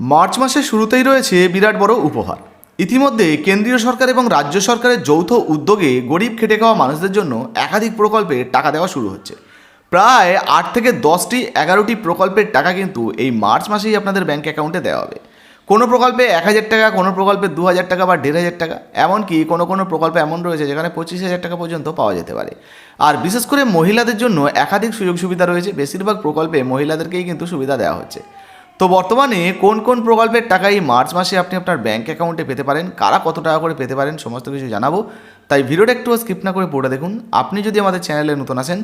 March মাসের শুরুতেই রয়েছে বিরাট বড় উপহার। ইতিমধ্যে কেন্দ্রীয় সরকার এবং রাজ্য সরকারের যৌথ উদ্যোগে গরিব খেটে খাওয়া মানুষদের জন্য একাধিক প্রকল্পে টাকা দেওয়া শুরু হচ্ছে। প্রায় আট থেকে দশটি এগারোটি প্রকল্পের টাকা কিন্তু এই মার্চ মাসেই আপনাদের ব্যাঙ্ক অ্যাকাউন্টে দেওয়া হবে। কোনো প্রকল্পে এক হাজার টাকা, কোনো প্রকল্পে দু হাজার টাকা বা দেড় হাজার টাকা, এমনকি কোনো কোনো প্রকল্প এমন রয়েছে যেখানে পঁচিশ হাজার টাকা পর্যন্ত পাওয়া যেতে পারে। আর বিশেষ করে মহিলাদের জন্য একাধিক সুযোগ সুবিধা রয়েছে, বেশিরভাগ প্রকল্পে মহিলাদেরকেই কিন্তু সুবিধা দেওয়া হচ্ছে। তো বর্তমানে কোন কোন প্রকল্পের টাকা এই মার্চ মাসে আপনি আপনার ব্যাঙ্ক অ্যাকাউন্টে পেতে পারেন, কারা কত টাকা করে পেতে পারেন সমস্ত কিছু জানাব। তাই ভিডিওটা একটু স্কিপ না করে পড়ে দেখুন। আপনি যদি আমাদের চ্যানেলে নতুন আসেন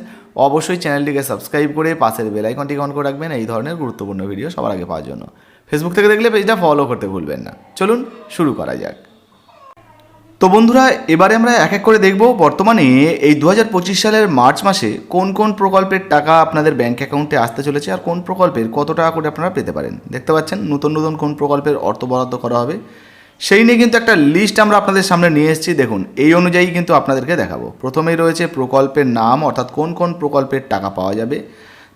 অবশ্যই চ্যানেলটিকে সাবস্ক্রাইব করে পাশের বেল আইকনটি অন করে রাখবেন এই ধরনের গুরুত্বপূর্ণ ভিডিও সবার আগে পাওয়ার জন্য। ফেসবুক থেকে দেখলে পেজটা ফলো করতে ভুলবেন না। চলুন শুরু করা যাক। তো বন্ধুরা, এবারে আমরা এক এক করে দেখব বর্তমানে এই দু হাজার পঁচিশ সালের মার্চ মাসে কোন কোন প্রকল্পের টাকা আপনাদের ব্যাংক অ্যাকাউন্টে আসতে চলেছে আর কোন প্রকল্পের কত টাকা করে আপনারা পেতে পারেন। দেখতে পাচ্ছেন, নতুন নতুন কোন প্রকল্পের অর্থ বরাদ্দ করা হবে। সেই নিয়ে কিন্তু একটা লিস্ট আমরা আপনাদের সামনে নিয়ে এসেছি। দেখুন, এই অনুযায়ী কিন্তু আপনাদেরকে দেখাবো। প্রথমেই রয়েছে প্রকল্পের নাম, অর্থাৎ কোন কোন প্রকল্পের টাকা পাওয়া যাবে।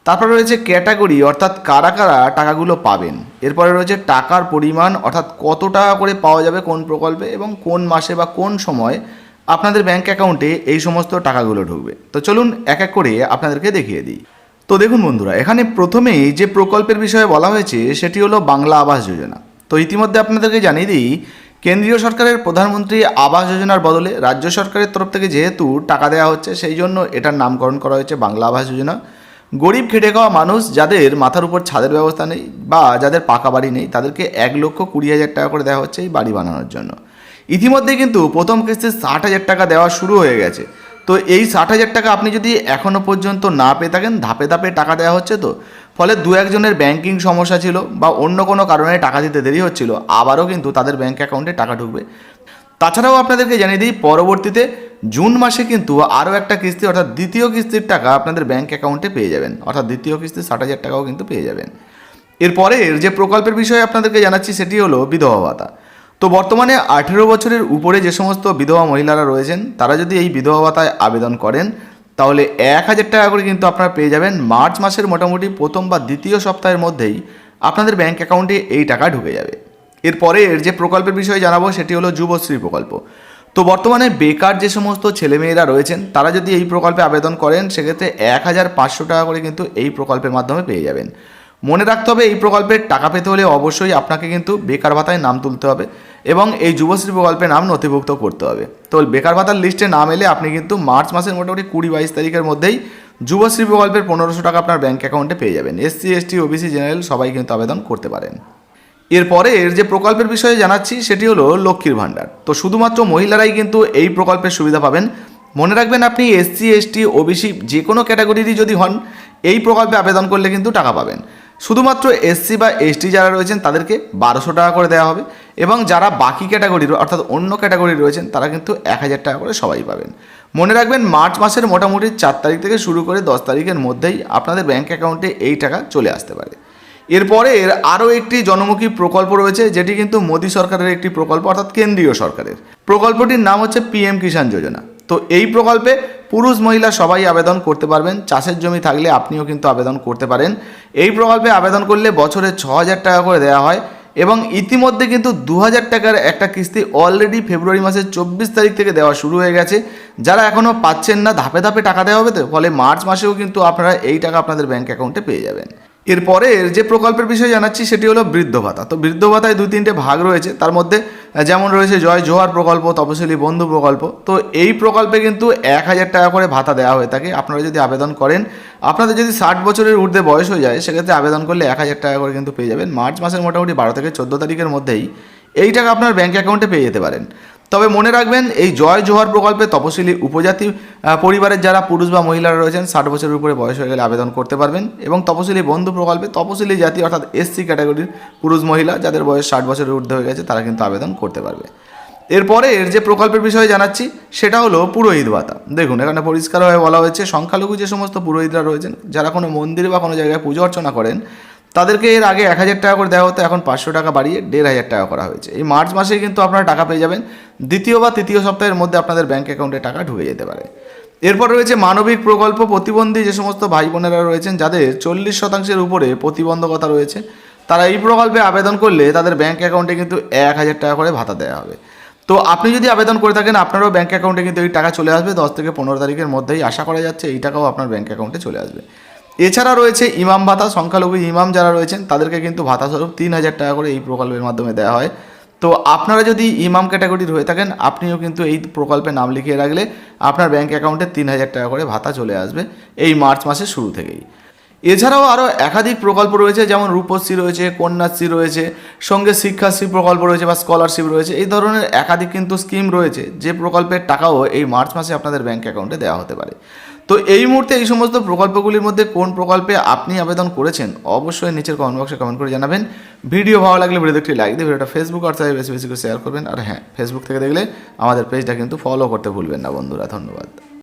তারপরে রয়েছে ক্যাটাগরি, অর্থাৎ কারা কারা টাকাগুলো পাবেন। এরপরে রয়েছে টাকার পরিমাণ, অর্থাৎ কত টাকা করে পাওয়া যাবে কোন প্রকল্পে এবং কোন মাসে বা কোন সময় আপনাদের ব্যাঙ্ক অ্যাকাউন্টে এই সমস্ত টাকাগুলো ঢুকবে। তো চলুন এক এক করে আপনাদেরকে দেখিয়ে দিই। তো দেখুন বন্ধুরা, এখানে প্রথমেই যে প্রকল্পের বিষয়ে বলা হয়েছে সেটি হলো বাংলা আবাস যোজনা। তো ইতিমধ্যে আপনাদেরকে জানিয়ে দিই, কেন্দ্রীয় সরকারের প্রধানমন্ত্রী আবাস যোজনার বদলে রাজ্য সরকারের তরফ থেকে যেহেতু টাকা দেওয়া হচ্ছে, সেই জন্য এটার নামকরণ করা হয়েছে বাংলা আবাস যোজনা। গরিব খেটে খাওয়া মানুষ যাদের মাথার উপর ছাদের ব্যবস্থা নেই বা যাদের পাকা বাড়ি নেই, তাদেরকে এক লক্ষ কুড়ি হাজার টাকা করে দেওয়া হচ্ছে এই বাড়ি বানানোর জন্য। ইতিমধ্যে কিন্তু প্রথম কিস্তি ষাট হাজার টাকা দেওয়া শুরু হয়ে গেছে। তো এই ষাট হাজার টাকা আপনি যদি এখনও পর্যন্ত না পেয়ে থাকেন, ধাপে ধাপে টাকা দেওয়া হচ্ছে তো। ফলে দু একজনের ব্যাংকিং সমস্যা ছিল বা অন্য কোনো কারণে টাকা দিতে দেরি হচ্ছিল, আবারও কিন্তু তাদের ব্যাংক অ্যাকাউন্টে টাকা ঢুকবে। তাছাড়াও আপনাদেরকে জানিয়ে দিই, পরবর্তীতে জুন মাসে কিন্তু আরও একটা কিস্তি, অর্থাৎ দ্বিতীয় কিস্তির টাকা আপনাদের ব্যাঙ্ক অ্যাকাউন্টে পেয়ে যাবেন। অর্থাৎ দ্বিতীয় কিস্তি ষাট হাজার টাকাও কিন্তু পেয়ে যাবেন। এরপরের যে প্রকল্পের বিষয়ে আপনাদেরকে জানাচ্ছি, সেটি হলো বিধবা ভাতা। তো বর্তমানে আঠেরো বছরের উপরে যে সমস্ত বিধবা মহিলারা রয়েছেন, তারা যদি এই বিধবা ভাতায় আবেদন করেন, তাহলে এক হাজার টাকা করে কিন্তু আপনারা পেয়ে যাবেন। মার্চ মাসের মোটামুটি প্রথম বা দ্বিতীয় সপ্তাহের মধ্যেই আপনাদের ব্যাঙ্ক অ্যাকাউন্টে এই টাকা ঢুকে যাবে। এরপরে এর যে প্রকল্পের বিষয়ে জানাব সেটি হলো যুবশ্রী প্রকল্প। তো বর্তমানে বেকার যে সমস্ত ছেলেমেয়েরা রয়েছেন, তারা যদি এই প্রকল্পে আবেদন করেন, সেক্ষেত্রে এক হাজার পাঁচশো টাকা করে কিন্তু এই প্রকল্পের মাধ্যমে পেয়ে যাবেন। মনে রাখতে হবে, এই প্রকল্পের টাকা পেতে হলে অবশ্যই আপনাকে কিন্তু বেকার ভাতায় নাম তুলতে হবে এবং এই যুবশ্রী প্রকল্পে নাম নথিভুক্ত করতে হবে। তো বেকার ভাতার লিস্টে নাম এলে আপনি কিন্তু মার্চ মাসের মোটামুটি কুড়ি বাইশ তারিখের মধ্যেই যুবশ্রী প্রকল্পের পনেরোশো টাকা আপনার ব্যাঙ্ক অ্যাকাউন্টে পেয়ে যাবেন। এসসি, এসটি, ওবিসি, জেনারেল সবাই কিন্তু আবেদন করতে পারেন। এরপরে এর যে প্রকল্পের বিষয়ে জানাচ্ছি, সেটি হলো লক্ষ্মীর ভাণ্ডার। তো শুধুমাত্র মহিলারাই কিন্তু এই প্রকল্পের সুবিধা পাবেন। মনে রাখবেন আপনি এসসি, এসটি, ওবিসি যে কোনো ক্যাটাগরিরই যদি হন, এই প্রকল্পে আবেদন করলে কিন্তু টাকা পাবেন। শুধুমাত্র এসসি বা এসটি যারা রয়েছেন, তাদেরকে বারোশো টাকা করে দেওয়া হবে এবং যারা বাকি ক্যাটাগরির, অর্থাৎ অন্য ক্যাটাগরি রয়েছেন, তারা কিন্তু এক হাজার টাকা করে সবাই পাবেন। মনে রাখবেন, মার্চ মাসের মোটামুটি চার তারিখ থেকে শুরু করে দশ তারিখের মধ্যেই আপনাদের ব্যাঙ্ক অ্যাকাউন্টে এই টাকা চলে আসতে পারে। এরপরে এর আরও একটি জনমুখী প্রকল্প রয়েছে, যেটি কিন্তু মোদী সরকারের একটি প্রকল্প, অর্থাৎ কেন্দ্রীয় সরকারের। প্রকল্পটির নাম হচ্ছে পিএম কিষাণ যোজনা। তো এই প্রকল্পে পুরুষ মহিলা সবাই আবেদন করতে পারবেন, চাষের জমি থাকলে আপনিও কিন্তু আবেদন করতে পারেন। এই প্রকল্পে আবেদন করলে বছরে ছ হাজার টাকা করে দেওয়া হয় এবং ইতিমধ্যে কিন্তু দু হাজার টাকার একটা কিস্তি অলরেডি ফেব্রুয়ারি মাসের চব্বিশ তারিখ থেকে দেওয়া শুরু হয়ে গেছে। যারা এখনও পাচ্ছেন না, ধাপে ধাপে টাকা দেওয়া হবে তো, ফলে মার্চ মাসেও কিন্তু আপনারা এই টাকা আপনাদের ব্যাঙ্ক অ্যাকাউন্টে পেয়ে যাবেন। এরপরে যে প্রকল্পের বিষয়ে জানাচ্ছি সেটি হলো বৃদ্ধ ভাতা। তো বৃদ্ধ ভাতায় দুই তিনটে ভাগ রয়েছে। তার মধ্যে যেমন রয়েছে জয় জোহার প্রকল্প, তপশিলি বন্ধু প্রকল্প। তো এই প্রকল্পে কিন্তু এক হাজার টাকা করে ভাতা দেওয়া হয়ে থাকে। আপনারা যদি আবেদন করেন, আপনাদের যদি ষাট বছরের ঊর্ধ্বে বয়স হয়ে যায়, সেক্ষেত্রে আবেদন করলে এক হাজার টাকা করে কিন্তু পেয়ে যাবেন। মার্চ মাসের মোটামুটি বারো থেকে চোদ্দ তারিখের মধ্যেই এই টাকা আপনার ব্যাঙ্ক অ্যাকাউন্টে পেয়ে যেতে পারেন। তবে মনে রাখবেন, এই জয় জোহার প্রকল্পে তপশিলি উপজাতি পরিবারের যারা পুরুষ বা মহিলারা রয়েছেন, ষাট বছরের উপরে বয়স হয়ে গেলে আবেদন করতে পারবেন এবং তপশিলি বন্ধু প্রকল্পে তপশিলি জাতি অর্থাৎ এসসি ক্যাটাগরির পুরুষ মহিলা যাদের বয়স ষাট বছরের ঊর্ধ্বে হয়ে গেছে, তারা কিন্তু আবেদন করতে পারবে। এরপরে এর যে প্রকল্পের বিষয়ে জানাচ্ছি, সেটা হলো পুরোহিত ভাতা। দেখুন, এখানে পরিষ্কারভাবে বলা হয়েছে, সংখ্যালঘু যে সমস্ত পুরোহিতরা রয়েছেন, যারা কোনো মন্দিরে বা কোনো জায়গায় পুজো অর্চনা করেন তাদেরকে এর আগে এক হাজার টাকা করে দেওয়া হতো, এখন পাঁচশো টাকা বাড়িয়ে দেড় হাজার টাকা করা হয়েছে। এই মার্চ মাসে কিন্তু আপনারা টাকা পেয়ে যাবেন। দ্বিতীয় বা তৃতীয় সপ্তাহের মধ্যে আপনাদের ব্যাঙ্ক অ্যাকাউন্টে টাকা ঢুকে যেতে পারে। এরপর রয়েছে মানবিক প্রকল্প, প্রতিবন্ধী যে সমস্ত ভাই বোনেরা রয়েছেন, যাদের চল্লিশ শতাংশের উপরে প্রতিবন্ধকতা রয়েছে, তারা এই প্রকল্পে আবেদন করলে তাদের ব্যাঙ্ক অ্যাকাউন্টে কিন্তু এক হাজার টাকা করে ভাতা দেওয়া হবে। তো আপনি যদি আবেদন করে থাকেন, আপনারও ব্যাঙ্ক অ্যাকাউন্টে কিন্তু এই টাকা চলে আসবে। দশ থেকে পনেরো তারিখের মধ্যেই আশা করা যাচ্ছে এই টাকাও আপনার ব্যাঙ্ক অ্যাকাউন্টে চলে আসবে। এছাড়া রয়েছে ইমাম ভাতা, সংখ্যালঘু ইমাম যারা রয়েছেন, তাদেরকে কিন্তু ভাতা স্বরূপ তিন হাজার টাকা করে এই প্রকল্পের মাধ্যমে দেওয়া হয়। তো আপনারা যদি ইমাম ক্যাটাগরির হয়ে থাকেন, আপনিও কিন্তু এই প্রকল্পে নাম লিখিয়ে রাখলে আপনার ব্যাঙ্ক অ্যাকাউন্টে তিন হাজার টাকা করে ভাতা চলে আসবে এই মার্চ মাসের শুরু থেকেই। এছাড়াও আরও একাধিক প্রকল্প রয়েছে, যেমন রূপশ্রী রয়েছে, কন্যাশ্রী রয়েছে, সঙ্গে শিক্ষাশ্রী প্রকল্প রয়েছে বা স্কলারশিপ রয়েছে, এই ধরনের একাধিক কিন্তু স্কিম রয়েছে, যে প্রকল্পের টাকাও এই মার্চ মাসে আপনাদের ব্যাঙ্ক অ্যাকাউন্টে দেওয়া হতে পারে। তো এই মুহূর্তে এই সমস্ত প্রকল্পগুলির মধ্যে কোন প্রকল্পে আপনি আবেদন করেছেন, অবশ্যই নিচের কমেন্ট বক্সে কমেন্ট করে জানাবেন। ভিডিও ভালো লাগলে ভিডিওতে একটি লাইক দিয়ে ভিডিওটা ফেসবুক হোয়াটসঅ্যাপে বেশি বেশি করে শেয়ার করবেন। আর হ্যাঁ ফেসবুক থেকে দেখলে আমাদের পেজটা কিন্তু ফলো করতে ভুলবেন না বন্ধুরা, ধন্যবাদ।